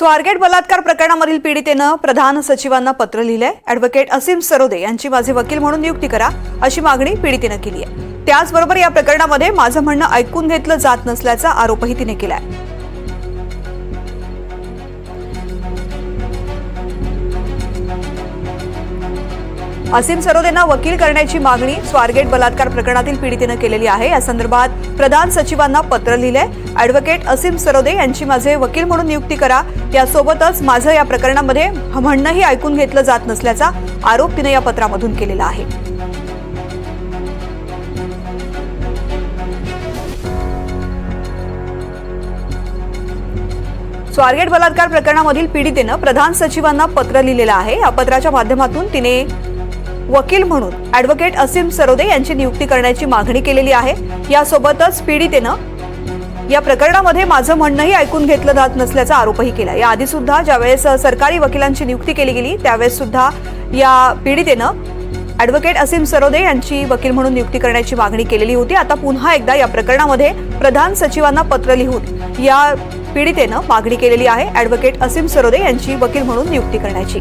स्वारगेट बलात्कार प्रकरणामधील पीडितेनं प्रधान सचिवांना पत्र लिहिलंय. अॅडव्होकेट असीम सरोदे यांची माझे वकील म्हणून नियुक्ती करा अशी मागणी पीडितेनं केली आहे त्याचबरोबर या प्रकरणामध्ये माझं म्हणणं ऐकून घेतलं जात नसल्याचा आरोपही तिने केलाय. असीम सरोदेंना वकील करण्याची मागणी स्वारगेट बलात्कार प्रकरणातील पीडितेनं केलेली आहे. या संदर्भात प्रधान सचिवांना पत्र लिहिलंय. अॅडव्होकेट असीम सरोदे यांची माझे वकील म्हणून नियुक्ती करा. यासोबतच माझं या प्रकरणामध्ये म्हणणंही ऐकून घेतलं जात नसल्याचा आरोप तिने या पत्रामधून केलेला आहे. स्वारगेट बलात्कार प्रकरणामधील पीडितेनं प्रधान सचिवांना पत्र लिहिलेलं आहे. या पत्राच्या माध्यमातून तिने वकील म्हणून ॲडव्होकेट असीम सरोदे यांची नियुक्ती करण्याची मागणी केलेली आहे. यासोबतच पीडितेनं या प्रकरणामध्ये माझं म्हणणंही ऐकून घेतलं जात नसल्याचा आरोपही केला. याआधी सुद्धा ज्यावेळेस सरकारी वकिलांची नियुक्ती केली गेली त्यावेळेस सुद्धा या पीडितेनं ॲडव्होकेट असीम सरोदे यांची वकील म्हणून नियुक्ती करण्याची मागणी केलेली होती. आता पुन्हा एकदा या प्रकरणामध्ये प्रधान सचिवांना पत्र लिहून या पीडितेनं मागणी केलेली आहे. ॲडव्होकेट असीम सरोदे यांची वकील म्हणून नियुक्ती करण्याची.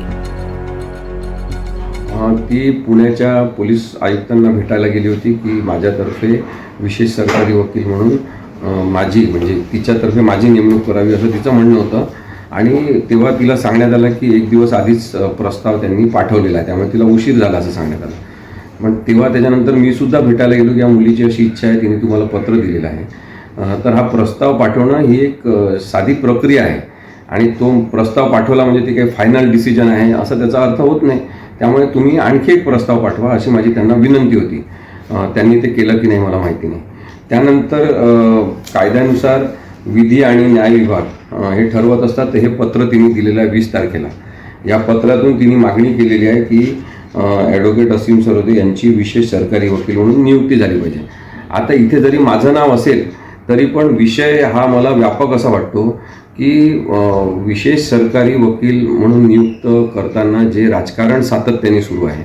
ती पुण्याच्या पोलीस आयुक्तांना भेटायला गेली होती की माझ्यातर्फे विशेष सरकारी वकील म्हणून माझी म्हणजे तिच्यातर्फे माझी नेमणूक करावी असं तिचं म्हणणं होतं. आणि तेव्हा तिला सांगण्यात आलं की एक दिवस आधीच प्रस्ताव त्यांनी पाठवलेला आहे त्यामुळे तिला उशीर झाला असं सांगण्यात आलं. पण तेव्हा त्याच्यानंतर मी सुद्धा भेटायला गेलो की या मुलीची अशी इच्छा आहे तिने तुम्हाला पत्र दिलेलं आहे. तर हा प्रस्ताव पाठवणं ही एक साधी प्रक्रिया आहे. आणि तो प्रस्ताव पाठवला म्हणजे ते काही फायनल डिसिजन आहे असा त्याचा अर्थ होत नाही. त्यामुळे तुम्ही आणखी एक प्रस्ताव पाठवा अशी माझी त्यांना विनंती होती. त्यांनी ते केलं की नाही मला माहिती नाही. त्यानंतर कायद्यानुसार विधी आणि न्याय विभाग हे ठरवत असतात हे पत्र तिने दिलेलं आहे वीस तारखेला. या पत्रातून तिने मागणी केलेली आहे की ॲडव्होकेट असीम सरोदे यांची विशेष सरकारी वकील म्हणून नियुक्ती झाली पाहिजे. आता इथे जरी माझं नाव असेल तरी पण विषय हा मला व्यापक असा वाटतो की विशेष सरकारी वकील म्हणून नियुक्त करताना जे राजकारण सातत्याने सुरू आहे